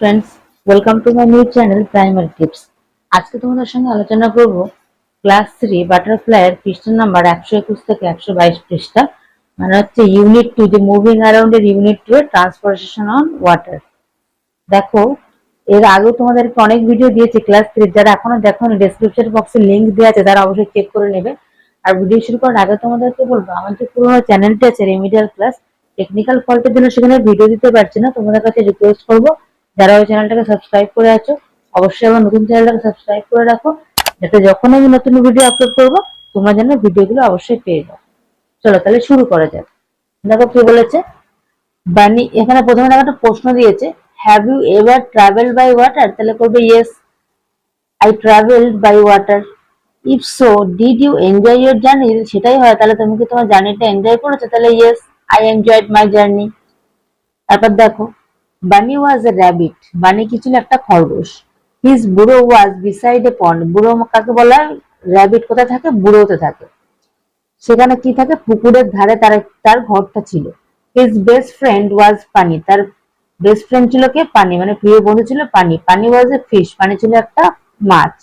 Friends welcome to my new channel primary tips আজকে তোমাদের সঙ্গে আলোচনা করব ক্লাস থ্রি বাটারফ্লাইয়ের পৃষ্ঠা নাম্বার একশো একুশ থেকে একশো বাইশ পৃষ্ঠা। মানে হচ্ছে ইউনিট টু যে মুভিং অ্যারাউন্ড এর ইউনিট টু এর ট্রান্সপোর্টেশন অন ওয়াটার দেখো, এর আগেও তোমাদেরকে অনেক ভিডিও দিয়েছি ক্লাস থ্রি যারা এখনও দেখো ডেসক্রিপশন বক্সে লিঙ্ক দেওয়া আছে, তারা অবশ্যই চেক করে নেবে। আর ভিডিও শুরু করার আগে তোমাদেরকে বলব, আমার যে পুরোনো চ্যানেলটি আছে রেমিডিয়াল ক্লাস টেকনিক্যাল ফল্টের জন্য সেখানে ভিডিও দিতে পারছি না। তোমাদের কাছে রিকোয়েস্ট করব যারা ওই চ্যানেলটাকে সাবস্ক্রাইব করে আছো, অবশ্যই আমার নতুন চ্যানেলটাকে সাবস্ক্রাইব করে রাখো, যাতে যখন আমি নতুন ভিডিও আপলোড করব, তোমরা যেন ভিডিওগুলো অবশ্যই পেয়ে যাও। চলো তাহলে শুরু করা যাক। দেখো কি বলেছে? বানি এখানে প্রথমে দেখো একটা প্রশ্ন দিয়েছে have you ever travel by water তাহলে করবে yes I travel by water if so did you enjoy your journey সেটাই হয়, তাহলে তুমি কি তোমার জার্নিটা এনজয় করেছ? তাহলে yes I enjoyed my journey তারপর দেখো বানি ওয়াজ এ র্যাবিট বানি কি ছিল একটা খরগোশ। হিজ বুড়ো ওয়াজ বিসাইড এ পন্ড বুড়ো কাকে বলা? র্যাবিট কোথায় থাকে? বুড়োতে থাকে। সেখানে কি থাকে? পুকুরের ধারে তার তার ঘরটা ছিল। হিজ বেস্ট ফ্রেন্ড ওয়াজ পানি তার বেস্ট ফ্রেন্ড ছিল কে? পানি মানে প্রিয় বন্ধু ছিল পানি পানি ওয়াজ এ ফিশ পানি ছিল একটা মাছ।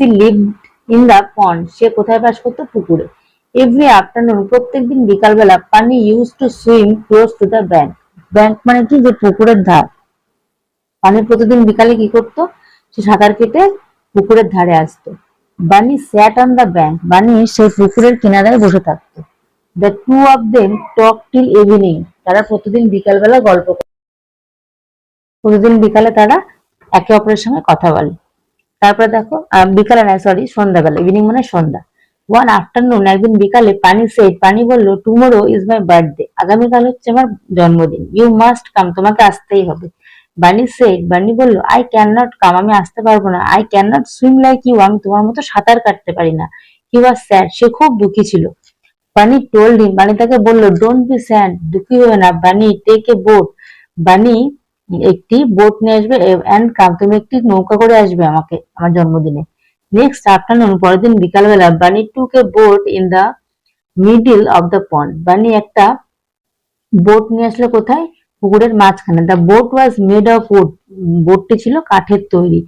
She lived in the pond সে কোথায় বাস করতো? পুকুরে। এভরি আফটারনুন প্রত্যেকদিন বিকালবেলা Penny used to swim close to the bank bank মানে কি? যে পুকুরের ধার। পানি প্রতিদিন বিকালে কি করতো? সে সাঁতার কেটে পুকুরের ধারে আসতো। বানি স্যাট অন দ্য ব্যাংক বানি সেই পুকুরের কিনারায় বসে থাকতো। The two of them talk till evening তারা প্রতিদিন বিকালবেলা গল্প প্রতিদিন বিকালে তারা একে অপরের সঙ্গে কথা বলে। তারপরে দেখো বিকালে নয় সরি সন্ধ্যাবেলা। ইভিনিং মানে সন্ধ্যা। ওয়ান আফটারনুন একদিন বিকালে পানি সেট পানি বলল টুমোরো ইজ মাই বার্থডে আগামীকাল হচ্ছে আমার জন্মদিন। ইউ মাস্ট কাম তোমাকে আসতেই হবে। বানি সেট বানি বলল আই ক্যান নট কাম আমি আসতে পারব না। I can not swim like you আমি তোমার মতো সাঁতার কাটতে পারি না। হি ওয়াজ স্যাড সে খুব দুঃখী ছিল। বানি টোল্ড হিম বানি তাকে বলল ডোন্ট বি স্যাড দুঃখী হবে না। বানি টেক এ বোট বানি একটি বোট নিয়ে আসবে অ্যান্ড কাম তুমি একটি নৌকা করে আসবে আমাকে, আমার জন্মদিনে। নেক্সট আফটারনুন পরের দিন বিকালবেলা Bunny took a boat in the middle of the pond Bunny একটা বোট নিয়ে আসলো কোথায়? পুকুরের মাঝখানে। The boat was made of wood বোটটি ছিল কাঠের তৈরি।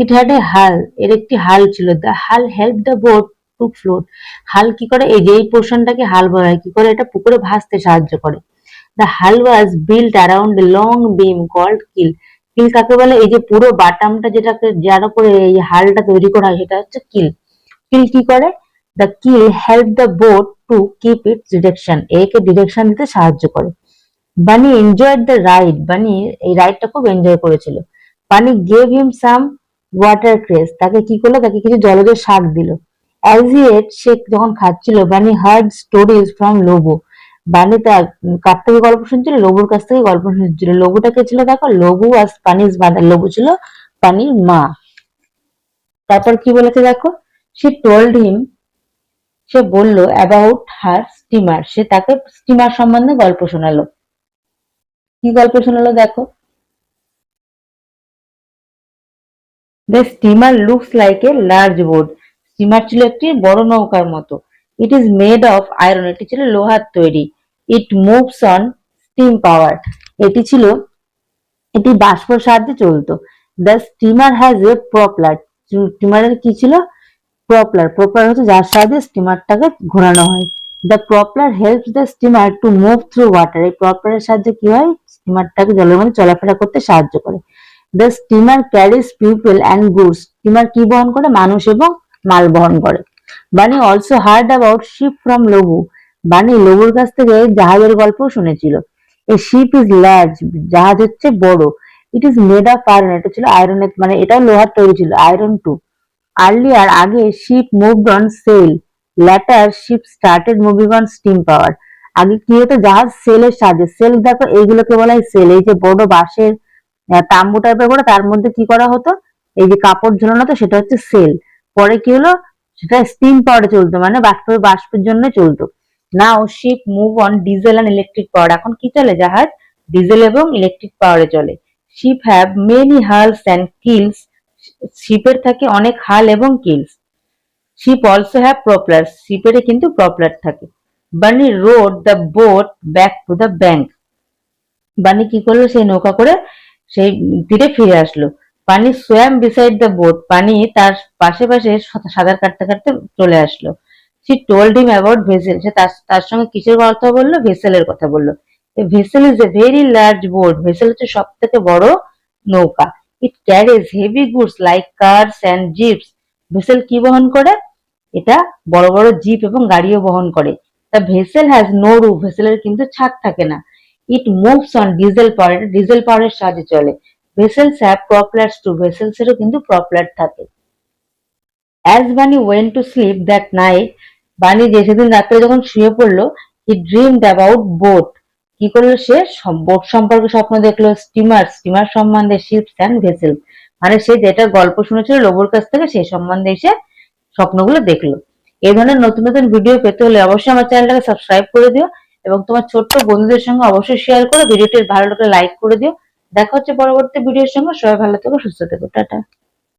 ইট হ্যাড এ হাল এর একটি হাল ছিল। The hull help the boat to float হাল কি করে? এই যে, এই পোর্শনটাকে হাল বলা হয়। কি করে? এটা পুকুরে ভাসতে সাহায্য করে। The hull was built around long beam called keel keel কাকে বলে এই যে পুরো বাটামটা যেটাকে যার উপরে এই হালটা তৈরি করা হয়, সেটা হচ্ছে কিল। কিল কি করে? The keel help the boat to keep its direction একে ডিরেকশন দিতে সাহায্য করে। বানি এনজয়েড দ্য রাইড বানি এই রাইডটা খুব এনজয় করেছিল। Bunny gave him some watercress তাকে কি করল? তাকে কিছু জলজ শাক দিল। অ্যাজ হি এট সে যখন খাচ্ছিল, Bunny heard stories from Lobo Bunny তার কার থেকে গল্প শুনছিল? লোবুর কাছ থেকে গল্প শুনছিল। লোবুটা কে ছিল দেখো লোবু আর পানির লোবু ছিল পানির মা। তারপর কি বলেছে দেখো? সে টোল্ড হিম সে বলল অ্যাবাউট হার স্টিমার সে তাকে স্টিমার সম্বন্ধে গল্প শোনালো। কি গল্প শোনালো দেখো? The steamer looks like a large boat steamer ছিল একটি বড় নৌকার মতো। It is made of iron এটি ছিল লোহার তৈরি। It moves on steam power এটি ছিল, এটি বাষ্পর সাহায্যে চলতো। The steamer has a propeller স্টিমারের কি ছিল? প্রপলার প্রপলার হচ্ছে যার সাহায্যে স্টিমারটাকে ঘোরানো হয়। The propeller help the steamer to move through water এই প্রপলারের সাহায্যে কি হয়? স্টিমারটাকে জলের মধ্যে চলাফেরা করতে সাহায্য করে। The steamer carries people and goods steamer কি বহন করে? মানুষ এবং মাল বহন করে। Bunny also heard about ship from লঘু বানি লঘুর কাছ থেকে জাহাজের গল্প শুনেছিল। এই শিপ ইজ লার্জ জাহাজ হচ্ছে বড়। It is made of iron এটা ছিল আয়রনের মানে এটাও লোহার তৈরি ছিল আয়রন টু আর্লিয়ার আগে ship moved on sail later ship started moving on steam power আগে কি হতো, জাহাজ সেলের সাহায্যে সেল দেখো, এইগুলোকে বলা হয় সেল এই যে বড় বাঁশের তাম্বু টাইপের করে তার মধ্যে কি করা হতো? এই যে কাপড় ঝোলানো হতো, সেটা হচ্ছে সেল পরে কি হলো? সেটা স্টিম পাওয়ারে চলতো মানে বাষ্প, বাষ্পের জন্য চলতো। Now ship move on diesel and electric power এখন কি চলে? জাহাজ ডিজেল এবং ইলেকট্রিক পাওয়ারে চলে। Ship have many hulls and keels শিপের থাকে অনেক হাল এবং keels ship also have propeller শিপের কিন্তু প্রপলার থাকে। Bunny rowed the boat back to the bank Bunny কি করল? সেই নৌকা করে সেই তীরে ফিরে আসলো। পানি সোয়াম বিসাইড দ্য বোট পানি তার পাশে পাশে সাঁতার কাটতে কাটতে চলে আসলো। She told him about vessel সে তার সঙ্গে কিসের কথা বলল? ভেসেলের কথা বলল। Vessel is a very large boat vessel হচ্ছে সব থেকে বড় নৌকা। It carries heavy goods like cars and jeeps vessel কি বহন করে? এটা বড় বড় জিপ এবং গাড়িও বহন করে। The vessel has no roof ভেসেলের কিন্তু ছাদ থাকে না। It moves on diesel power diesel পাওয়ারের সাহায্যে চলে। Vessels have propellers too vessels এরও কিন্তু প্রপলার থাকে। As Bunny went to sleep that night Bunny যে সেদিন রাত্রে যখন শুয়ে পড়ল হি ড্রিমড অ্যাবাউট বোট কি করল সে? বোট সম্পর্কে স্বপ্ন দেখল স্টিমার স্টিমার সম্বন্ধে শিপস অ্যান্ড ভেসেল মানে সে যেটা গল্প শুনেছিল লোবর কাছ থেকে সেই সম্বন্ধে এসে স্বপ্নগুলো দেখল। এই ধরনের নতুন নতুন ভিডিও পেতে হলে অবশ্যই আমার চ্যানেলটাকে সাবস্ক্রাইব করে দিও এবং তোমার ছোট্ট বন্ধুদের সঙ্গে অবশ্যই শেয়ার করে ভিডিওটি ভালো লাগলে লাইক করে দিও। দেখা হচ্ছে পরবর্তী ভিডিওর সঙ্গে। সবাই ভালো থেকো, সুস্থ থেকো। টাটা।